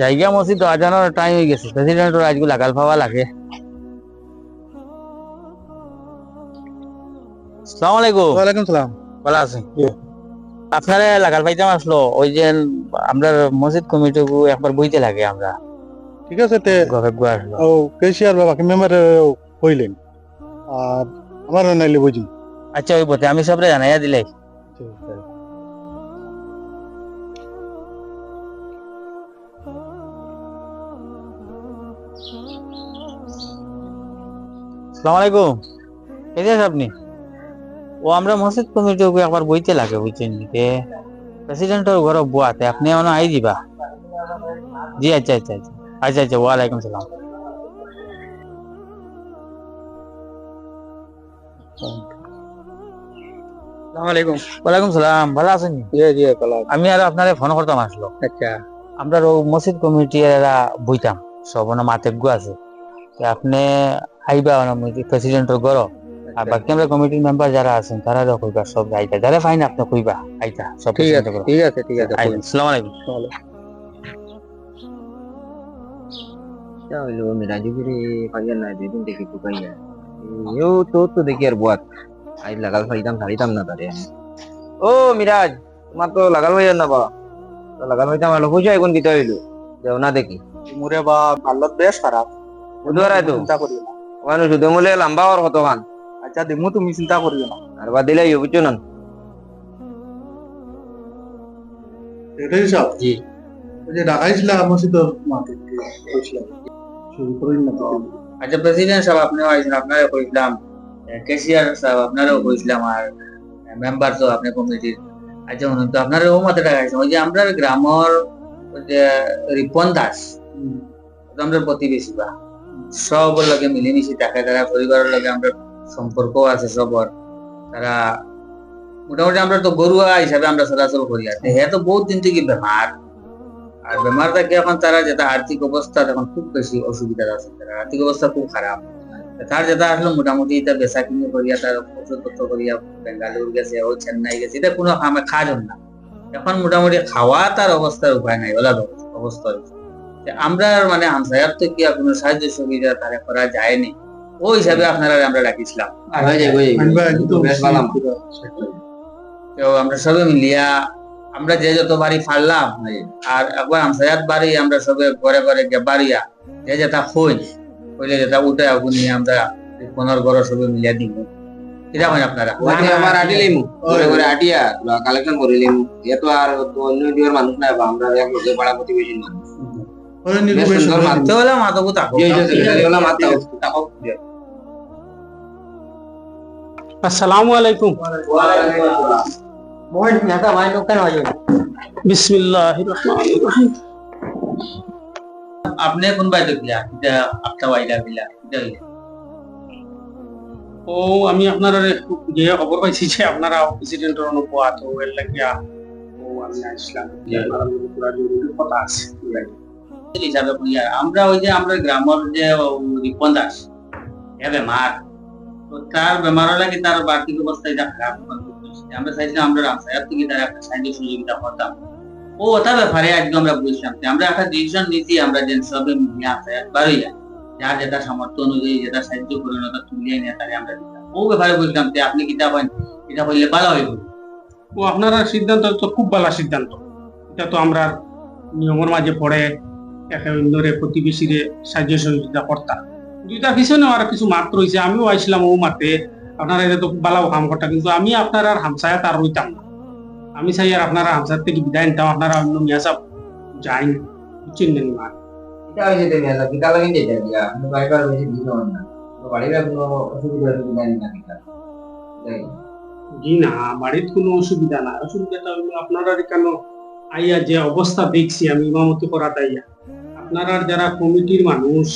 জায়গা মসজিদ আজানোর টাইম হয়ে গেছে। প্রেসিডেন্ট আজকে লাগাল পাওয়া লাগে। সালাম আলাইকুম। ওয়ালাইকুম সালাম। ভালো আছেন। আপনারা লাগাল পাইতাম আসলো ওই যে আমরা মসজিদ কমিটি একবার বইতে লাগে আমরা। ঠিক আছে তে ও কেসিয়ার বাবাকে মেম্বার হইলেন। আর আমার নাইলে বুঝি আচ্ছা ওই বতে আমি সবরে জানাইয়া দিলে সালাম আলাইকুম। কেমন আছেন আপনি। ও আমরা মসজিদ কমিটি একবার বইতে লাগে বুঝছেন যে প্রেসিডেন্টের ঘর বুয়াতে আপনি আই দিবা। জি আচ্ছা আচ্ছা আচ্ছা। আচ্ছা আচ্ছা ওয়ালাইকুম সালাম। ওয়ালাইকুম সালাম ভালো আছেন জি জি কলা আমি আর আপনারে ফোন করতাম আসলো। আচ্ছা। আমরা মসজিদ কমিটি এরা বইতাম। সব না মাতে আছে। আপনি আইবা প্রেসিডেন্টের ঘর আর বাকি আমরা কমিটির মেম্বার যারা আছেন তারা কইবা সব আইতা। যারা ফাইন আপনি কইবা আইতা সব ঠিক আছে ঠিক আছে ঠিক আছে আসসালামু আলাইকুম। পাইয়া নাই দুই দিন দেখি এও তো তো দেখি আর বুয়াত আই লাগাল ফাইতাম না তারে ও মিরাজ তোমার তো লাগাল ভাইয়া না বা তো লাগাল ভাইতাম আলো পয়সা এখন দিতে হইল দেও না দেখি। মুরে বা আল্লাহ বেশ খারাপ বুধবার আয় তো চিন্তা করিও না ওখানে শুধু মূলে লম্বা আর কত খান আচ্ছা দিমু তুমি চিন্তা করিও না। আর বা দিলে ইয়ে বুঝছ না জি। যে ঢাকাইছিল শুরু আচ্ছা প্রেসিডেন্ট সাহেব আপনিও আইছেন আপনারও কইছিলাম কেসিআর সাহেব আপনারও কইছিলাম আর মেম্বার তো আপনি কমিটির আচ্ছা শুনুন তো আপনার ও মাতে টাকা ওই যে আমরা গ্রামর যে রিপন দাস আমরা প্রতিবেশী বা। সবর লগে মিলেমিশে থাকে তারা পরিবারের লগে আমরা সম্পর্ক আছে সবর। তারা মোটামুটি আমরা তো গরুয়া হিসাবে আমরা চলাচল করি আর হ্যাঁ তো বহুত দিন থেকে বেমার। আর বেমার থাকে এখন তারা যেটা আর্থিক অবস্থা এখন খুব বেশি অসুবিধা আছে। তারা আর্থিক অবস্থা খুব খারাপ। তার যেটা আসলে মোটামুটি এটা বেচা কিনে করিয়া, তার ওষুধপত্র করিয়া বেঙ্গালুর গেছে, ও চেন্নাই গেছে, এটা কোনো কামে কাজ না। এখন মোটামুটি খাওয়া তার অবস্থার উপায় নাই, ওলা অবস্থা হয়েছে। যে আমরা মানে আমসায়ার তো কি কোনো সাহায্য সুবিধা তারা করা যায়নি। ওই হিসাবে আপনারা আমরা বেশ ভালো। তো আমরা সবে মিলিয়া আমরা যে যত বাড়ি ফারলাম আর একবার আমসায়াত বাড়ি আমরা সবে ঘরে ঘরে বাড়িয়া যে যেটা খোঁজ কইলে যেটা উঠে আগুন নিয়ে আমরা কোনার ঘর সবে মিলিয়া দিব। এটা আপনারা? ঘরে ঘরে আটিয়া কালেকশন করিলিমু এ তো আর অন্য মানুষ নাই বা আমরা এক লোকে পাড়া প্রতিবেশী মানুষ। ওরে বেশ নির্বেশ সুন্দর করে মাত। তো হলে মাতবু থাকো যে যে সেক্রেটারি হলো মাত্রা তাকো আসসালামু আলাইকুম। মোহন নেতা ভাই লোক কেন বিসমিল্লাহির রহমানির রহিম। আপনি কোন এটা বাইলা গিলা ও আমি আপনার যে খবর পাইছি যে আপনারা প্রেসিডেন্টের অনুপাত ও এর লাগিয়া ও আমি আসলাম কথা আছে। হিসাবে আমরা ওই যে আমরা গ্রামের যে রিপন দাস, এ বেমার। তো তার বেমার লাগে তার বার্ষিক অবস্থা এটা খারাপ আমরা আমরা থেকে তার একটা সাহায্য করতাম। ও ওটা ব্যাপারে আজকে আমরা বুঝলাম যে আমরা একটা ডিসিশন আমরা সবে যার যেটা সামর্থ্য অনুযায়ী যেটা সাহায্য করেন ওটা তুলিয়ে নিয়ে আমরা ও ব্যাপারে বুঝলাম যে আপনি কিতা করেন এটা করলে ভালো হইব ও আপনারা সিদ্ধান্ত তো খুব ভালো সিদ্ধান্ত। এটা তো আমরা নিয়মের মাঝে পড়ে একে অন্যরে প্রতিবেশীরে সাহায্য সহযোগিতা করতাম দুইটা পিছনে আর কিছু মাত রয়েছে আমিও আইছিলাম ও মাতে আপনারা এটা তো খুব ভালো কাম করতাম কিন্তু আমি আপনার আর হামসায় তার রইতাম না। আমি চাই আর আপনারা হামসার থেকে বিদায় নিতাম আপনারা অন্য মিয়া বুঝছেন এটা কিতা লাগি দিয়া দিন না। তো বাড়ির কোনো অসুবিধা অসুবিধা নেই না কিতা জি না বাড়ির কোনো অসুবিধা না। অসুবিধাটা হলো আপনারা কেন আইয়া যে অবস্থা দেখছি আমি ইমামতি করা তাইয়া আপনারা যারা কমিটির মানুষ,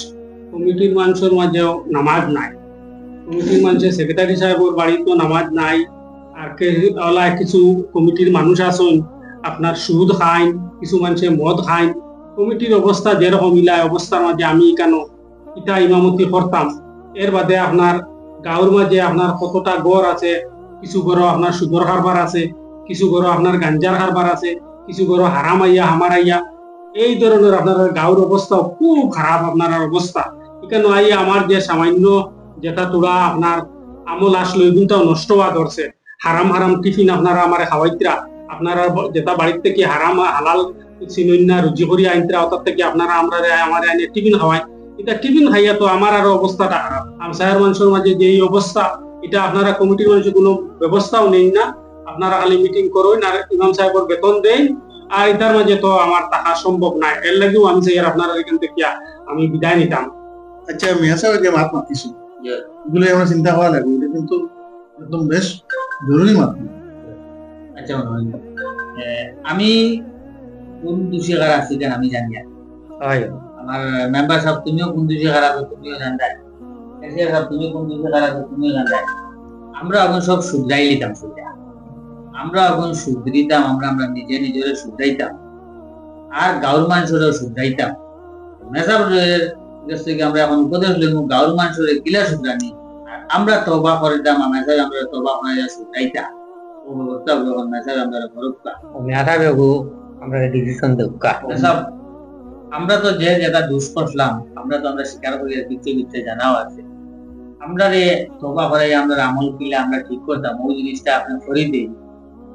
কমিটির মানুষের মাঝেও নামাজ নাই। কমিটির মানুষের সেক্রেটারি সাহেবের বাড়িতেও নামাজ নাই। আর কে ওলা কিছু কমিটির মানুষ আসুন আপনার সুদ খাইন, কিছু মানুষে মদ খাইন। কমিটির অবস্থা যেরকম ইলায় অবস্থার মাঝে আমি কেন ইটা ইমামতি করতাম। এর বাদে আপনার গাঁওর মাঝে আপনার কতটা গড় আছে, কিছু গরো আপনার সুদর কারবার আছে, কিছু গরো আপনার গাঞ্জার কারবার আছে, কিছু গরো হারাম আইয়া, হামার আইয়া এই ধরনের আপনার গাঁর অবস্থা খুব খারাপ আপনার অবস্থা। এখানে আই, আমার যে সামান্য যেটা তোরা আপনার আমল আসলো, এগুনটাও নষ্ট হওয়া ধরছে। হারাম হারাম টিফিন আপনারা আমার খাওয়াইতরা। আপনারা যেটা বাড়ির থেকে হারাম, হালাল চিনন্যা রুজি করি আইনতরা, ওটার থেকে আপনারা আমরা আমার আইনে টিফিন খাওয়াই। এটা টিফিন খাইয়া তো আমার আরও অবস্থাটা খারাপ। আমসায়ের মানুষের মাঝে যে এই অবস্থা, এটা আপনারা কমিটির মানুষের কোনো ব্যবস্থাও নেই না। আপনারা খালি মিটিং করুন আর ইমাম সাহেবের বেতন দেন। আর এটার মাঝে তো আমার টাকা সম্ভব নাই। এর লাগেও আমি চাই আপনারা এখান থেকে আমি বিদায় নিতাম। আচ্ছা যে মাত মাতিছো। এগুলো আমরা চিন্তা করা লাগবে এটা কিন্তু একদম বেশ জরুরি মাত। আচ্ছা আমি কোন দোষী কার আছি কেন আমি জানি হয় আমার মেম্বার সাহেব তুমিও কোন আছো তুমিও জানতাই তুমি কোন দোষী কার আছো তুমিও জানতাই আমরা এখন সব শুধরাই নিতাম সুবিধা আমরা এখন শুধরিতাম আমরা আমরা নিজে নিজের শুধরাইতাম। আর গাঁর মানুষেরও শুধরাইতাম। কাছ থেকে আমরা এখন উপদেশ লইম গাঁর মানুষের কিলা শুধরানি? আর আমরা তবা করিতাম মেসাজ আমরা তবা করে শুধরাইতাম ও ব্যবস্থা যখন আমরা করুকা বেগু আমরা ডিসিশন আমরা তো যে যেটা দুষ করলাম আমরা তো আমরা স্বীকার করি আর বিচ্ছে বিচ্ছে জানাও আছে। আমরা রে তোবা করে আমরা আমল কিলে আমরা ঠিক করতাম ওই জিনিসটা আপনি করে দিন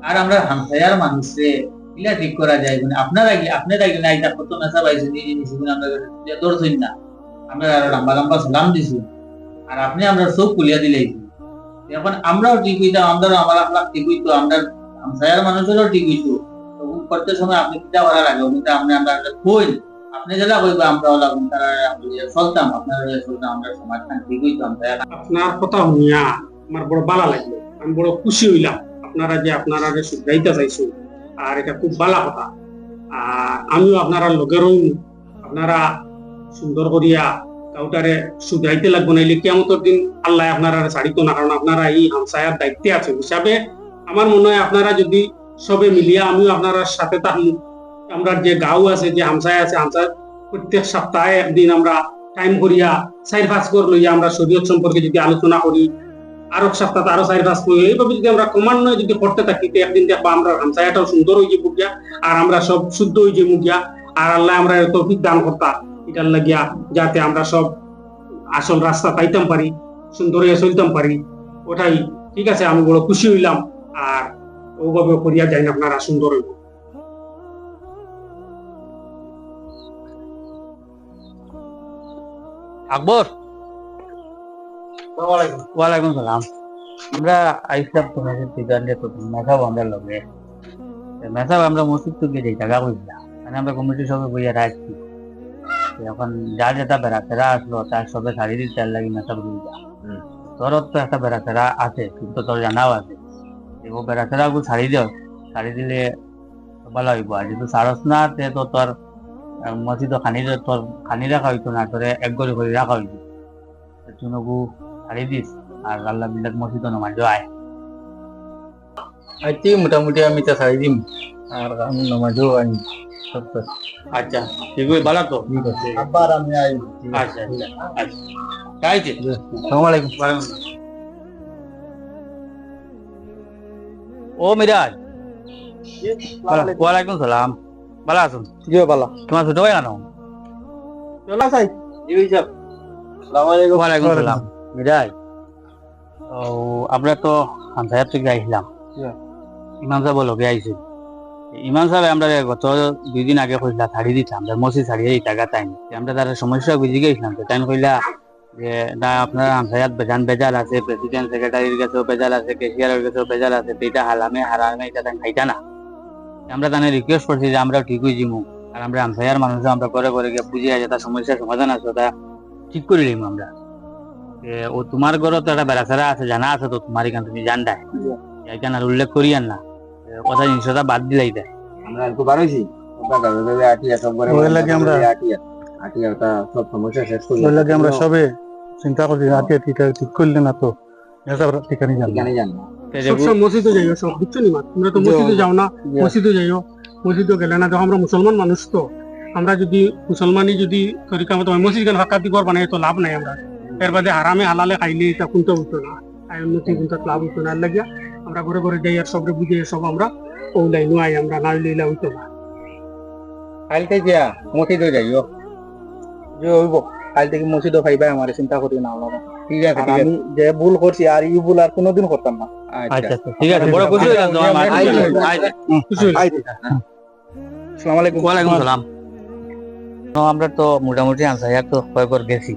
আর আমরা হামসায়ার মানুষরে কিলা ঠিক করা যায় মানে আপনারা কি আপনারা কি না এটা কত নেশা পাইছেন এই জিনিসগুলো আমরা ধরছেন না। আমরা আরও লম্বা লম্বা সালাম দিছি। আর আপনি আমরা সব কুলিয়া দিলেই। এখন আমরাও ঠিক হইতাম আমরাও আমার আপনার ঠিক হইতো, আমরা হামসায়ার মানুষেরও ঠিক হইতো। তখন করতে সময় আপনি কিটা করা লাগে কিন্তু আপনি আমরা একটা কই আপনি যেটা কইবা আমরা ওলা তারা চলতাম আপনারা চলতাম, আমরা সমাজখান ঠিক হইতো আমরা আপনার কথা শুনিয়া আমার বড় ভালো লাগল, আমি বড় খুশি হইলাম। আপনারা যে আপনারা যে শুধরাইতে চাইছো, আর এটা খুব ভালো কথা। আর আমিও আপনারা রইন আপনারা সুন্দর করিয়া কাউটারে শুধরাইতে লাগবো, নাইলে কেমতর দিন আল্লাহ আপনারা ছাড়িত না, কারণ আপনারা এই হামসায়ার দায়িত্বে আছে হিসাবে আমার মনে হয় আপনারা যদি সবে মিলিয়া আমিও আপনারা সাথে থাকুন আমরা যে গাঁও আছে, যে হামসায় আছে হামসায় প্রত্যেক সপ্তাহে একদিন আমরা টাইম করিয়া চার পাঁচ করে লইয়া আমরা শরীয়ত সম্পর্কে যদি আলোচনা করি আরও সপ্তাহে আরও চার পাঁচ করি এইভাবে যদি আমরা ক্রমান্বয়ে যদি করতে থাকি, তো একদিন দেখবা আমরা হামসায়াটাও সুন্দর হয়ে যাব গিয়া আর আমরা সব শুদ্ধ হয়ে যাব গিয়া আর আল্লাহ আমরা তৌফিক দান করতা। এটার লাগিয়া যাতে আমরা সব আসল রাস্তা পাইতাম পারি, সুন্দর হয়ে চলতাম পারি। ওটাই, ঠিক আছে, আমি বড় খুশি হইলাম। আর ওভাবে করিয়া যাই আপনারা, সুন্দর হইব। আকবর? ওয়ালাইকুম। সালাম। আমরা আইসলাম তোমাদের সিদ্ধান্তে তো মেসাব আমরা লগে। মেসাব আমরা মসজিদ থেকে যে জায়গা কইছিলাম মানে আমরা কমিটির সঙ্গে বইয়া রাখছি। এখন যা যেটা বেড়াতেরা আসলো তার সবে শাড়ি দিতে লাগি মেসাব বুঝা তোর তো একটা বেড়াতেরা আছে কিন্তু তোর জানাও আছে। ও বেড়াতেরা গু শাড়ি দিও। শাড়ি দিলে ভালো হইব। আর যদি সারস না তে তো তোর মসজিদ খানি তোর খানি রাখা হইতো না তোরে এক গড়ি করে রাখা হইতো। তুনগু ছাড়ি দিস। আর আল্লাহ বিল্লাত মসজিদ নমাজ আয় আইতি মোটামুটি আমি তো ছাড়ি দিম। আর আমি নমাজও আনি আচ্ছা ঠিক আছে ভালো তো? আবার আমি আই আচ্ছা আচ্ছা আচ্ছা। কাইছে আসসালামু আলাইকুম। ও মিরাজ। ওয়ালাইকুম সালাম। ভালো আছেন জি ভালো। তোমার ছোট ভাই কেন? চলা চাই ওয়ালাইকুম সালাম। মিরাজ তো আমরা তো আন্ধায়ার থেকে আইছিলাম। ইমাম সাহেব লগে আইছিল ইমাম সাহেব আমরা গত দুই দিন আগে কইলা ছাড়ি দিতাম। মসি ছাড়িয়ে এই টাকা টাইম আমরা তার সমস্যা বুঝি গেছিলাম। তো টাইম কইলা যে না আপনার আন্ধায়াত বেজান বেজাল আছে প্রেসিডেন্ট সেক্রেটারির কাছেও বেজাল আছে কেশিয়ারের কাছেও বেজাল আছে এটা হালামে হারামে এটা তাই খাইতা না। আমরা তানে রিকোয়েস্ট করছি যে আমরা ঠিক হয়ে যাব আর আমরা আনসাইয়ার মানুষ আমরা করে করে গিয়ে বুঝিয়া যে তার সমস্যার সমাধান আছে ওটা ঠিক করে নিলাম আমরা। ও তোমার ঘরও তো একটা আছে জানা আছে তো তোমার এখান তুমি জানডাই এখানে আর উল্লেখ না। কথা জিনিসটা বাদ দিলাই দেয় আমরা আর আটিয়া সব করে আমরা- আটিয়া আটিয়া ওটা সব সমস্যা শেষ করি। ওই লাগে আমরা সবে চিন্তা করছি আগে ঠিক ঠিক করলে না তো মেসাব ঠিকানি জানি ঠিকানে জান তো যে- সবসময় মসজিদে যাইও সব বুঝছ নি মা তোমরা তো মসজিদে যাও না মসজিদে যাইও। মসজিদে গেলে না দেখো আমরা মুসলমান মানুষ তো। আমরা যদি মুসলমানই যদি তরিকা মতো মসজিদ দিবার বানাই তো লাভ নাই আমরা। এর বাদে হারামে হালালে খাইলে এটা কোনটা হইতো না? আর উন্নতি কোনটা লাভ হইতো না? লাগিয়া আমরা ঘরে ঘরে যাই আর সবরে বুঝে সব আমরা ও লাইনও আই আমরা না লইলা হইতো না। কাল থেকে মসজিদ যাইও যে হইব কাল থেকে মসজিদও পাইবা আমার চিন্তা করি না আমরা ঠিক আছে আমি যে ভুল করছি আর ইউ ভুল আর কোনোদিন করতাম না। আচ্ছা ঠিক আছে বড় খুশি হইলাম তোমার মা আসসালামু আলাইকুম। ওয়ালাইকুম সালাম। তো আমরা তো মোটামুটি আনসার তো কয়েকবার গেছি।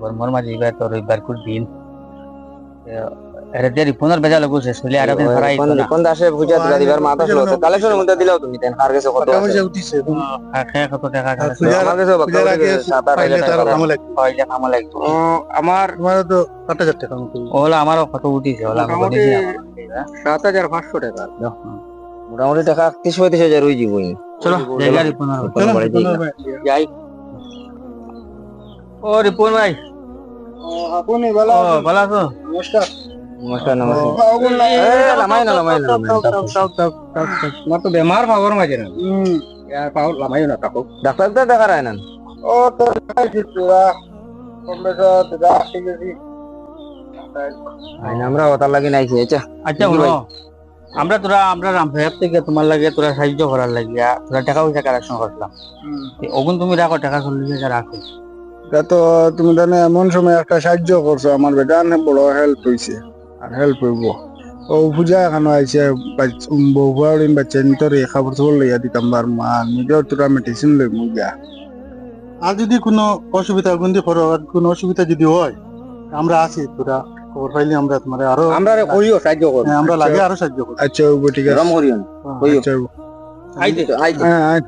গরমের মাঝে এবার তো রবিবার খুব দিন এর যে রিপনের বেজা লাগু শেষ হলে আর দিন ফরাই কোন কোন দাসে বুঝা দিলা দিবার মাথা ছিল তো কালেকশন মধ্যে দিলাও তুমি তেন কার কাছে কত আছে উঠিছে খায় কত টাকা আর পূজার- আমার কাছে পূজার আগে পাইলে তার কামে হয় যে কামা লাগতো আমার তোমারও তো সাত হাজার টাকা মতো ওলা আমারও কত উঠিছে ওলা আমি হাজার পাঁচশো টাকা মোটামুটি টাকা ত্রিশ পঁয়ত্রিশ হাজার হয়ে যাব চলো জায়গা রিপনের চলো, বাড়ি যাই কোনো না। যাই ও রিপন ভাই ও ভালো আছো। নমস্কার নমস্কার নমস্কার লামাই না লামাই না লামাই না। তোমার তো বেমার পাওয়ার মাঝে না ইয়ার পাও লামাইও না তাকো ডাক্তার তো দেখা রায় না ও তো তোরা কম্পিউটার তোরা ঠিক আছে। আমরা ওটার লাগি নাইছি আচ্ছা আচ্ছা? আমরা তোরা আমরা রাম সাহেব থেকে তোমার লাগে তোরা সাহায্য করার লাগিয়া তোরা টাকা পয়সা কালেকশন করলাম ওগুন তুমি রাখো টাকা চল্লিশ হাজার রাখো এটা তো তুমি জানো এমন সময় একটা সাহায্য করছ আমার অনেক বড় হেল্প হয়েছে আর হেল্প হইব। ও পূজা এখানে আইসে বহুবার বাচ্চা নিতরে খাবার চোর লইয়া দিতাম বার মা নিজের তোরা মেডিসিন লই মুগা আর যদি কোনো অসুবিধা গুন্দি করো আর কোনো অসুবিধা যদি হয় আমরা আছি তোরা খবর পাইলে আমরা তোমার আরও আমরা করিও সাহায্য করো হ্যাঁ, আমরা লাগে আরও সাহায্য করব। আচ্ছা ঠিক আছে। রম করিও। আচ্ছা আইতে আইতে হ্যাঁ